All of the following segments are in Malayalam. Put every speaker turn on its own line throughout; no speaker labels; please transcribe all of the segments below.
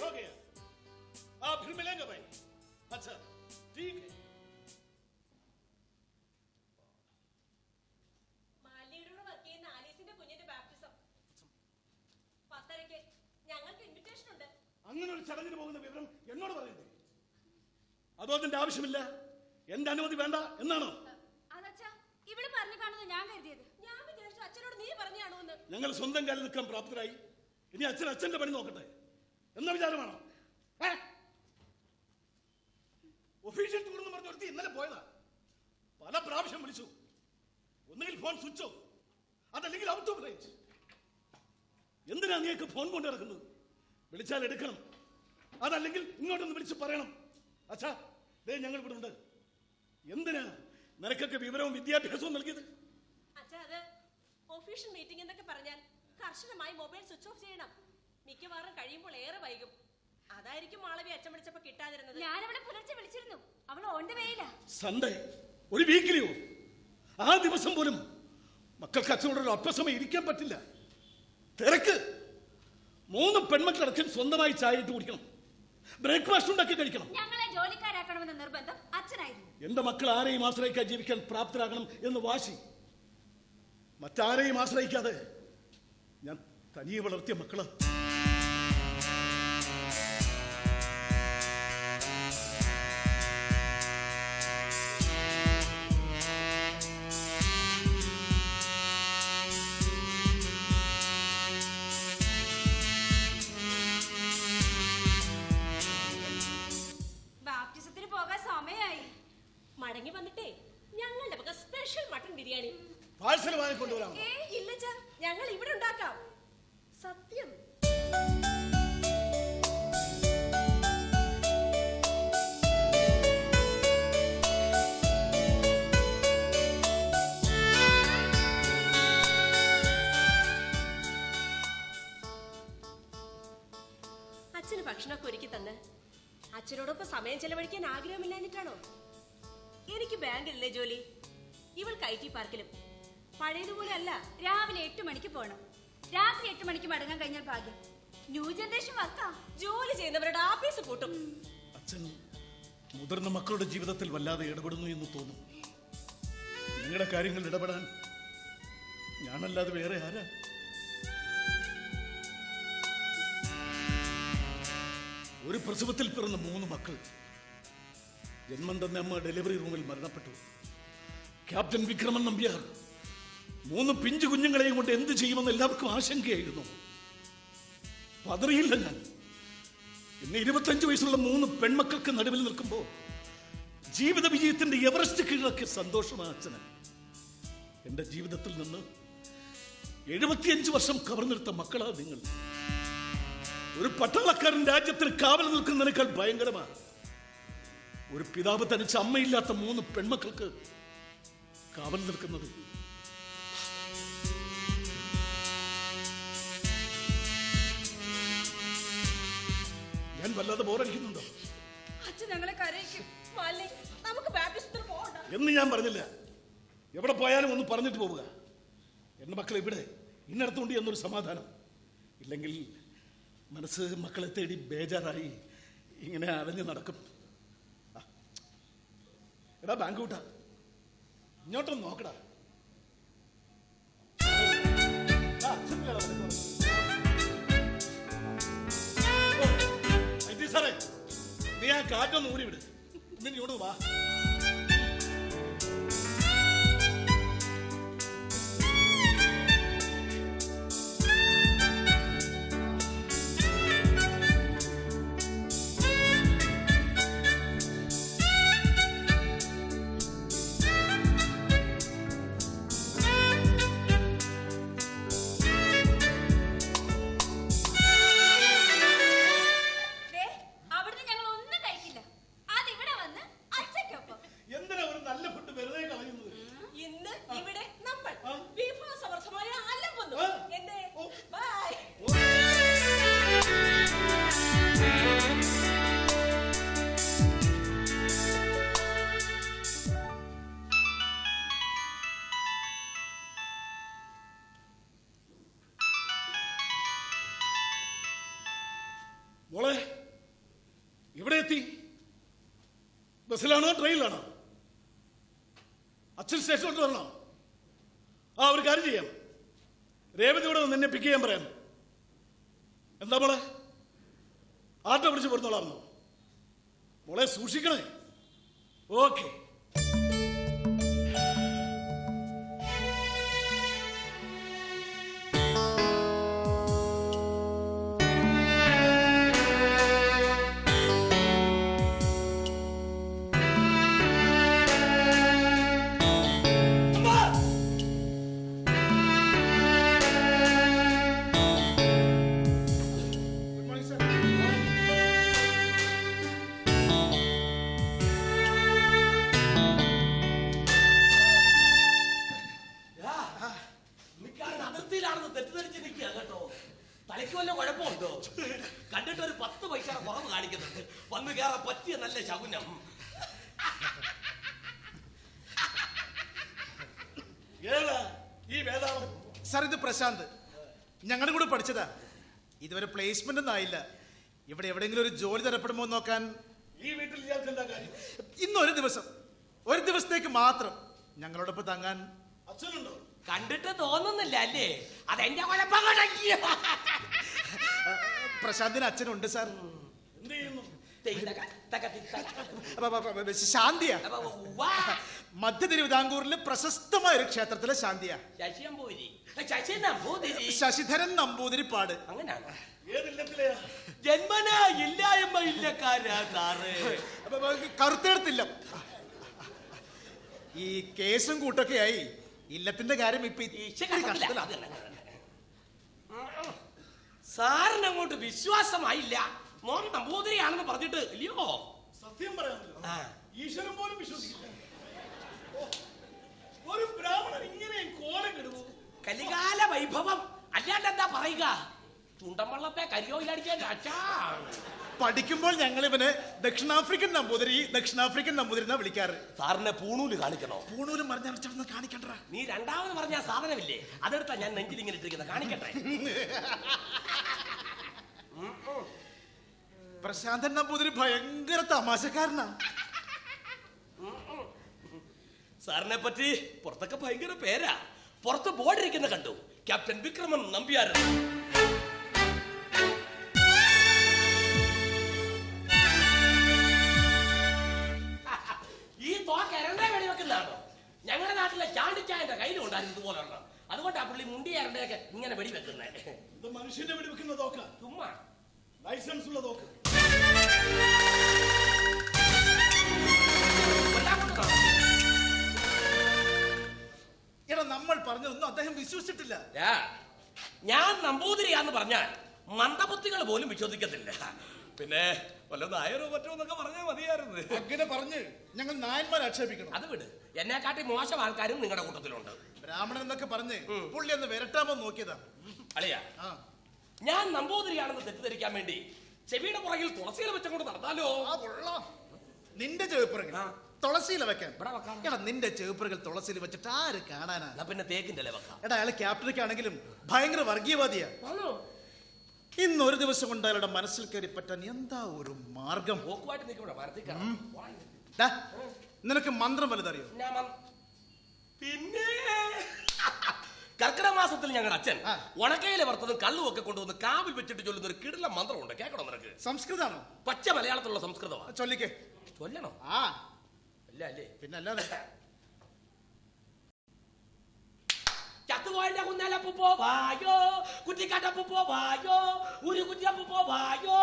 छोटी हो गया आप फिर मिलेंगे भाई अच्छा ठीक है
മാലിന്യയോട് വർക്ക് ചെയ്യുന്ന ആലീസിന്റെ കുഞ്ഞിന്റെ ബാപ്റ്റിസം പത്തരയ്ക്ക് ഞങ്ങൾക്ക് ഇൻവിറ്റേഷൻ ഉണ്ട്
അങ്ങനെ ഒരു ചടങ്ങിന് പോകുന്ന വിവരം എന്നോട് പറയണ്ടേ അതോ അതിന്റെ ആവശ്യമില്ല എന്റെ അനുമതി വേണ്ട എന്നാണോ
അതച്ഛാ ഇവിടെ പറഞ്ഞു കാണുന്നത് ഞാൻ കരുതിയത്
ഞാൻ വിചാരിച്ചു അച്ഛനോട് നീ പറഞ്ഞാണോ എന്ന്
ഞങ്ങൾ സ്വന്തം കാലിൽ നിൽക്കാൻ പ്രാപ്തരായി ഇനി അച്ഛൻ അച്ഛന്റെ പണി നോക്കട്ടെ എന്ന വിചാരമാണോ ഒഫീഷ്യൽ ടൂർ എന്ന് പറഞ്ഞ ഒരുത്തി ഇന്നലെ പോയതാ. പല പ്രാവശ്യം വിളിച്ചു. ഒന്നുകിൽ ഫോൺ സ്വിച്ച് ഓഫ്. അതല്ലെങ്കിൽ ഔട്ട് ഓഫ് റേഞ്ച് എന്തിനാ നീയൊക്കെ ഫോൺ കൊണ്ട് നടക്കുന്നത്? വിളിച്ചാൽ എടുക്കണം. അതല്ലെങ്കിൽ ഇങ്ങോട്ടൊന്ന് വിളിച്ച് പറയണം. അച്ഛാ ദേ ഞങ്ങൾ ഇവിടെ ഉണ്ട്. എന്തിനാ നിനക്കൊക്കെ വിവരവും വിദ്യാഭ്യാസവും നൽകിയത്?
അച്ഛാ അത് ഒഫീഷ്യൽ മീറ്റിംഗ് എന്നൊക്കെ പറഞ്ഞാൽ കർശനമായി മൊബൈൽ സ്വിച്ച് ഓഫ് ചെയ്യണം. മിക്കവാറും കഴിയുമ്പോൾ ഏറെ വൈകും. അതായിരിക്കും മാളവി അച്ഛൻ വിളിച്ചപ്പോ കിട്ടാതിരുന്നത്.
അവളെ പുലർച്ചെ വിളിച്ചിരുന്നു. അവൾ ഓണ്ട് വേയില്ല
സൺഡേ ഒരു വീക്കിലിയോ? ആ ദിവസം പോലും മക്കൾക്ക് അച്ഛനോട് ഒരു അല്പസമയം ഇരിക്കാൻ പറ്റില്ല. തിരക്ക്. മൂന്ന് പെൺമക്കൾ പെൺമക്കളടക്കം സ്വന്തമായി ചായ ഇട്ട് കുടിക്കണം. ബ്രേക്ക്ഫാസ്റ്റ് ഉണ്ടാക്കി കഴിക്കണം.
ഞങ്ങളെ ജോലിക്കാരാക്കണമെന്ന നിർബന്ധം അച്ഛനായിരുന്നു.
എന്റെ മക്കൾ ആരെയും ആശ്രയിക്കാൻ ജീവിക്കാൻ പ്രാപ്തരാകണം എന്ന് വാശി. മറ്റാരെയും ആശ്രയിക്കാതെ ഞാൻ തനിയെ വളർത്തിയ
മക്കൾ
പാഴ്സൽ വാങ്ങിക്കൊണ്ടുവരാം
ഞങ്ങൾ ഇവിടെ ഉണ്ടാക്കാം. സത്യം. അച്ഛന് ഭക്ഷണമൊക്കെ ഒരുക്കി തന്ന്. അച്ഛനോടൊപ്പം സമയം ചെലവഴിക്കാൻ ആഗ്രഹമില്ലാഞ്ഞിട്ടാണോ? എനിക്ക് ബാങ്കിലല്ലേ ജോലി. ഇവൾക്ക് ഐ ടി പാർക്കിലും പഴയതുപോലെ അല്ല
രാവിലെ എട്ട് മണിക്ക് പോണം. രാത്രി എട്ട് മണിക്ക് മടങ്ങാൻ കഴിഞ്ഞാൽ ഭാഗ്യം. ന്യൂ ജനറേഷൻ വർക്കാ
ജോലി ചെയ്യുന്നവരുടെ ആഫീസ് കൂട്ടും
അച്ഛൻ മുതിർന്ന മക്കളുടെ ജീവിതത്തിൽ വല്ലാതെ ഇടപെടുന്നു എന്ന് തോന്നും. നിങ്ങളുടെ കാര്യങ്ങളിൽ ഇടപെടാൻ ഞാനല്ലാതെ വേറെ ആരാ? ഒരു പ്രസവത്തിൽ പിറന്ന മൂന്ന് മക്കൾ ജന്മം തന്നെ അമ്മ ഡെലിവറി റൂമിൽ മരണപ്പെട്ടു. ക്യാപ്റ്റൻ വിക്രമൻ നമ്പ്യാർ മൂന്ന് പിഞ്ചു കുഞ്ഞുങ്ങളെയും കൊണ്ട് എന്ത് ചെയ്യുമെന്ന് എല്ലാവർക്കും ആശങ്കയായിരുന്നു. പതറിയില്ല ഞാൻ. ഇന്ന് ഇരുപത്തഞ്ച് വയസ്സുള്ള മൂന്ന് പെൺമക്കൾക്ക് നടുവിൽ നിൽക്കുമ്പോൾ ജീവിത വിജയത്തിന്റെ എവറസ്റ്റ് കീഴടക്കിയ സന്തോഷമാണ് അച്ഛന്. എന്റെ ജീവിതത്തിൽ നിന്ന് എഴുപത്തിയഞ്ച് വർഷം കവർന്നെടുത്ത മക്കളാണ് നിങ്ങൾ. ഒരു പട്ടാളക്കാരൻ രാജ്യത്തിന് കാവൽ നിൽക്കുന്നതിനേക്കാൾ ഭയങ്കരമാണ് ഒരു പിതാവ് തനിച്ച് അമ്മയില്ലാത്ത മൂന്ന് പെൺമക്കൾക്ക് കാവൽ നിൽക്കുന്നത് ഞാൻ വല്ലാതെ ബോറടിക്കുന്നുണ്ടോ
അച്ഛൻ ഞങ്ങളെ കരയിക്കും.
നമുക്ക് പോകണ്ട.
എന്ന് ഞാൻ പറഞ്ഞില്ല. എവിടെ പോയാലും ഒന്ന് പറഞ്ഞിട്ട് പോവുക. എന്റെ മക്കൾ ഇവിടെ ഇന്നടത്തുണ്ട് എന്നൊരു സമാധാനം. ഇല്ലെങ്കിൽ മനസ്സ് മക്കളെ തേടി ബേജാറായി ഇങ്ങനെ അലഞ്ഞു നടക്കും. എടാ ബാങ്ക് കൂട്ടാ ഇങ്ങോട്ടൊന്ന് നോക്കടാ. ആ, കാറ്റൊന്ന് ഊരി വിട്. ഇങ്ങോട്ട് വാ. ബസ്സിലാണോ ട്രെയിനിലാണോ? അച്ഛൻ സ്റ്റേഷനിലോട്ട് വരണോ? ആ ഒരു കാര്യം ചെയ്യാം. രേവതി ഇവിടെ നിന്നെ പിക്ക് ചെയ്യാൻ പറയാം. എന്താ മോളെ? ആട്ടോ പിടിച്ച് പോരുന്നോളാമെന്നോ മോളെ സൂക്ഷിക്കണേ. ഓക്കെ
തലയ്ക്ക് വല്ല കുഴപ്പമുണ്ടോ? കണ്ടിട്ട് ഒരു പത്ത് പൈസ കുറവ് കാണിക്കുന്നുണ്ട്. വന്ന് കയറാൻ പറ്റിയ നല്ല ശകുനം.
ഈ വേദാളം?
സാർ ഇത് പ്രശാന്ത്. ഞങ്ങളുടെ കൂടെ പഠിച്ചതാ. ഇതുവരെ പ്ലേസ്മെന്റ് ഒന്നും ആയില്ല. ഇവിടെ എവിടെയെങ്കിലും ഒരു ജോലി തരപ്പെടുമോ എന്ന് നോക്കാൻ
ഈ വീട്ടിൽ ഇന്നൊരു
ഇന്ന് ഒരു ദിവസം. ഒരു ദിവസത്തേക്ക് മാത്രം ഞങ്ങളോടൊപ്പം തങ്ങാൻ
അച്ഛനുണ്ടോ?
കണ്ടിട്ട് തോന്നുന്നില്ല അല്ലേ? അതെന്റെ കുഴപ്പം കൊണ്ടൊക്കെയാ.
ആ, പ്രശാന്തിന് അച്ഛനുണ്ട് സാർ.
എന്ത് ചെയ്യുന്നു?
ശാന്തിയാ. മധ്യ തിരുവിതാംകൂറിലെ പ്രശസ്തമായ ഒരു ക്ഷേത്രത്തിലെ ശാന്തിയാ.
ശശിയമ്പൂരി ശശി നമ്പൂതിരി
ശശിധരൻ നമ്പൂതിരിപ്പാട്.
അങ്ങനെയാണ്
ഏതില്ലത്തിലെയാ
ജന്മനാ ഇല്ലായ്മ ഇല്ലക്കാരാ സാറ്.
കറുത്തെടുത്തില്ല ഈ കേസും കൂട്ടൊക്കെയായി ഇല്ലത്തിന്റെ കാര്യം ഇപ്പൊ.
സാറിന് അങ്ങോട്ട് വിശ്വാസമായില്ല. മോൻ നമ്പൂതിരിയാണെന്ന് പറഞ്ഞിട്ട് ഇല്ലയോ?
സത്യം
പറയാൻ.
ഈശ്വരൻ പോലും വിശ്വസിക്കില്ല. ഒരു ബ്രാഹ്മണൻ ഇങ്ങനെ കോലം
കലികാല വൈഭവം. അല്ലാണ്ട് എന്താ പറയുക? ചുണ്ടമ്പള്ളത്തെ കരിയോയിലടിക്കാൻ അച്ഛാ.
പഠിക്കുമ്പോൾ ഞങ്ങൾ ഇവന് ദക്ഷിണാഫ്രിക്കൻ നമ്പൂതിരി ദക്ഷിണാഫ്രിക്കൻ നമ്പൂതിരി എന്നാ വിളിക്കാറ്.
സാറിനെ പൂണൂൽ കാണിക്കണോ?
പൂണൂലും മറിഞ്ഞടച്ചൊന്ന് കാണിക്കണ്ട
നീ രണ്ടാമത് പറഞ്ഞ ആ സാധനമില്ലേ? അതെടുത്താ ഞാൻ നെഞ്ചിൽ ഇങ്ങനെ ഇട്ടിരിക്കുന്നത്. കാണിക്കട്ടെ?
പ്രശാന്തൻ നമ്പൂതിരി ഭയങ്കര തമാശക്കാരനാ.
സാറിനെ പറ്റി പുറത്തൊക്കെ ഭയങ്കര പേരാ. പുറത്ത് ബോർഡിരിക്കുന്ന കണ്ടു. ക്യാപ്റ്റൻ വിക്രമൻ നമ്പ്യാരൻ ചാണ്ടിച്ചായന്റെ കയ്യിലും ഉണ്ടായിരുന്നു ഇതുപോലുള്ള അതുകൊണ്ടാ പുള്ളി മുണ്ടി എരണ്ടയൊക്കെ ഇങ്ങനെ വെടിവെക്കുന്നത്
ഇത് മനുഷ്യന്റെ വെടിവെക്കുന്ന തോക്ക.
ചുമ്മാ.
ലൈസൻസ് ഉള്ള തോക്ക്?
എടാ നമ്മൾ പറഞ്ഞതൊന്നും അദ്ദേഹം വിശ്വസിച്ചിട്ടില്ല.
ഞാൻ നമ്പൂതിരിയാന്ന് പറഞ്ഞാൽ മന്ദബുദ്ധികൾ പോലും വിശ്വസിക്കത്തില്ല. പിന്നെ വല്ല നായരോ മറ്റോ എന്നൊക്കെ പറഞ്ഞാൽ മതിയായിരുന്നു.
അങ്ങനെ പറഞ്ഞ് ഞങ്ങൾ നായന്മാരെ ആക്ഷേപിക്കണം.
അത് വിട്. എന്നെക്കാട്ടി മോശം ആൾക്കാരും നിങ്ങളുടെ കൂട്ടത്തിലുണ്ട്.
ബ്രാഹ്മണൻ എന്നൊക്കെ പറഞ്ഞ് പുള്ളി ഒന്ന് വിരട്ടാമോ നോക്കിയതാ.
അളിയ ഞാൻ നമ്പൂതിരിയാണെന്ന് തെറ്റിദ്ധരിക്കാൻ വേണ്ടി ചെവിയുടെ പുറകിൽ തുളസിയിൽ കൊണ്ട് നടന്നാലോ?
ആ, കൊള്ളാം. നിന്റെ
ചെവിപ്പുറകിൽ.
തുളസിയില വെക്കാൻ.
ഇവിടെ വെക്കാം.
എടാ നിന്റെ ചെവിപ്പുറകൾ തുളസിയിൽ വെച്ചിട്ട് ആര് കാണാനാ?
എന്നാ പിന്നെ തേക്കിന്റെ ഇല വെക്കാം.
എടാ അയാൾ ക്യാപ്റ്റനൊക്കെ ആണെങ്കിലും ഭയങ്കര വർഗീയവാദിയാ.
ആണോ
ഇന്ന് ഒരു ദിവസം കൊണ്ട് അയാളുടെ മനസ്സിൽ കയറി പറ്റാൻ എന്താ ഒരു മാർഗം. ഡാ, നിനക്ക് മന്ത്രം വലുതറിയോ?
പിന്നെ? കർക്കിടക മാസത്തിൽ ഞങ്ങളുടെ അച്ഛൻ
ആ.
ഉണക്കയിലെ വറുത്തതും കള്ളും ഒക്കെ കൊണ്ടുവന്ന് കാവിൽ വെച്ചിട്ട് ചൊല്ലുന്ന ഒരു കിടില മന്ത്രമുണ്ട്. കേൾക്കണം നിനക്ക്?
സംസ്കൃതാണോ?
പച്ച മലയാളത്തിലുള്ള സംസ്കൃതമാണ്
ചൊല്ലിക്കേ.
ചൊല്ലണോ?
ആ.
അല്ല അല്ലേ?
പിന്നെ അല്ലാതെ
ചത്തുപോയന്റെ കുന്നലപ്പോ വായോ കുറ്റിക്കാട്ടപ്പോ വായോ ഒരു കുറ്റിയപ്പോ വായോ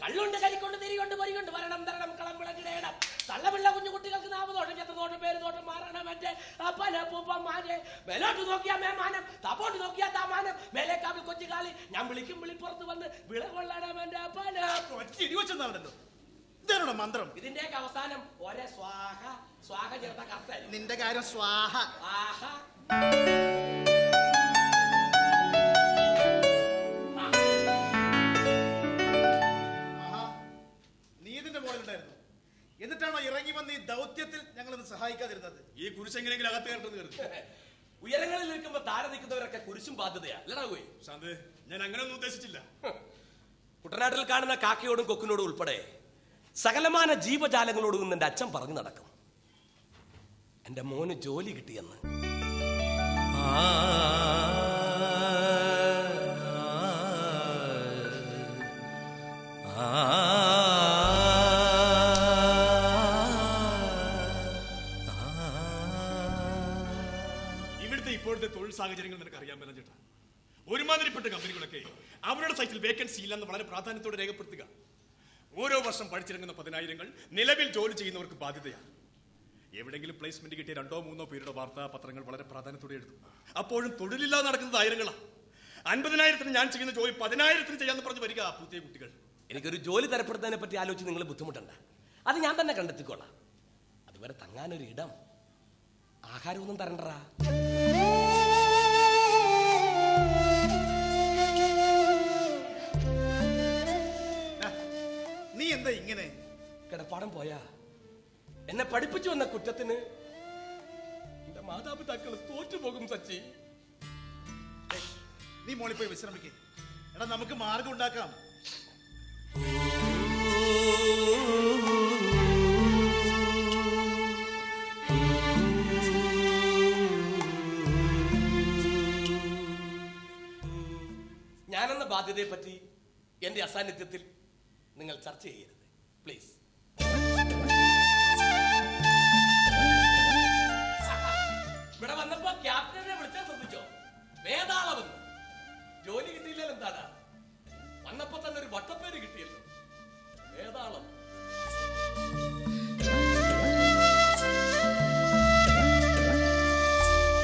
കള്ളുണ്ട് കരിക്കൊണ്ട് തിരികൊണ്ട് പൊരികൊണ്ട് വരണം തരണം കളം വിളക്കിടേണം തള്ളപിള്ള കുഞ്ഞു കുട്ടികൾക്ക് നാമതോട്ടം ചത്തതോട്ടം പേര് തോട്ടം മാറണം എന്റെ അപ്പനപ്പൂപ്പന്മാരെ മേലോട്ട് നോക്കിയാ മേമാനം തപ്പോട്ട് നോക്കിയാ താമാനം മേലേക്കാവിൽ കൊച്ചുകാലി ഞാൻ വിളിക്കും വിളിപ്പുറത്ത് വന്ന് വിളകൊള്ളണം എന്റെ അപ്പന
ഒറ്റ ഇടിവെച്ചെന്നാണല്ലോ ഇതാണോ മന്ത്രം?
ഇതിന്റെയൊക്കെ അവസാനം ഒരേ സ്വാഹ സ്വാഹ ചേർത്ത കർത്തൻ
നിന്റെ കാര്യം സ്വാഹ.
ആഹാ.
ഇറങ്ങി വന്ന് ഈ ദൗത്യത്തിൽ ഞങ്ങളൊന്ന് സഹായിക്കാതിരുന്നത്.
ഈ കുരിശെങ്ങനെങ്കിലും അകത്ത് കേട്ടത് കരുതി.
ഉയരങ്ങളിൽ നിൽക്കുമ്പോ താര നിൽക്കുന്നവരൊക്കെ കുരിശും ബാധ്യതയാ. അല്ലടാ പോയി
ശാന്ത് ഞാൻ അങ്ങനെയൊന്നും ഉദ്ദേശിച്ചില്ല.
കുട്ടനാട്ടിൽ കാണുന്ന കാക്കയോടും കൊക്കിനോടും ഉൾപ്പെടെ സകലമാന ജീവജാലങ്ങളോടും എന്റെ അച്ഛൻ പറഞ്ഞു നടക്കും. എന്റെ മോന് ജോലി കിട്ടിയെന്ന്.
ഇവിടുത്തെ ഇപ്പോഴത്തെ തൊഴിൽ സാഹചര്യങ്ങൾ നിനക്ക് അറിയാൻ പറ്റില്ല ചേട്ടാ. ഒരുമാതിരിപ്പെട്ട കമ്പനികളൊക്കെ അവരുടെ സൈറ്റിൽ വേക്കൻസി ഇല്ലെന്ന് വളരെ പ്രാധാന്യത്തോടെ രേഖപ്പെടുത്തുക. ഓരോ വർഷം പഠിച്ചിറങ്ങുന്ന പതിനായിരങ്ങൾ നിലവിൽ ജോലി ചെയ്യുന്നവർക്ക് ബാധ്യതയാണ്. എവിടെങ്കിലും പ്ലേസ്മെന്റ് കിട്ടിയ രണ്ടോ മൂന്നോ പേരുടെ വാർത്താ പത്രങ്ങൾ വളരെ പ്രാധാന്യത്തോടെ എടുത്തു. അപ്പോഴും തൊഴിലില്ലാതെ നടക്കുന്നത് ആയിരങ്ങളാണ് അൻപതിനായിരത്തിന് ഞാൻ ചെയ്യുന്ന ജോലി പതിനായിരത്തിന് ചെയ്യാന്ന് പറഞ്ഞ് വരിക പുതിയ കുട്ടികൾ.
എനിക്കൊരു ജോലി തരപ്പെടുന്നതിനെ പറ്റി ആലോചിച്ച് നിങ്ങൾ ബുദ്ധിമുട്ടുണ്ട്. അത് ഞാൻ തന്നെ കണ്ടെത്തിക്കോളാം. അതുവരെ തങ്ങാനൊരു ഇടം ആഹാരമൊന്നും തരണ്ടറാ
ഇങ്ങനെ.
കിടപ്പാടം പോയാ? എന്നെ പഠിപ്പിച്ചു വന്ന കുറ്റത്തിന്? എന്റെ മാതാപിതാക്കൾ തോറ്റുപോകും സച്ചി.
നീ മോളി പോയി വിശ്രമിക്കേ. എടാ നമുക്ക് മാർഗം ഉണ്ടാക്കാം.
ഞാനെന്ന ബാധ്യതയെ പറ്റി എന്റെ അസാന്നിധ്യത്തിൽ നിങ്ങൾ ചർച്ച ചെയ്യരുത്. പ്ലീസ് ഇവിടെ വന്നപ്പോ ക്യാപ്റ്റനെ വിളിച്ചാൽ ശ്രദ്ധിച്ചോ? വേതാളമെന്ന് ജോലി കിട്ടിയില്ലല്ലോ എന്താണ്? വന്നപ്പോ തന്നെ ഒരു വട്ടപ്പേര് കിട്ടിയല്ലോ. വേതാളം.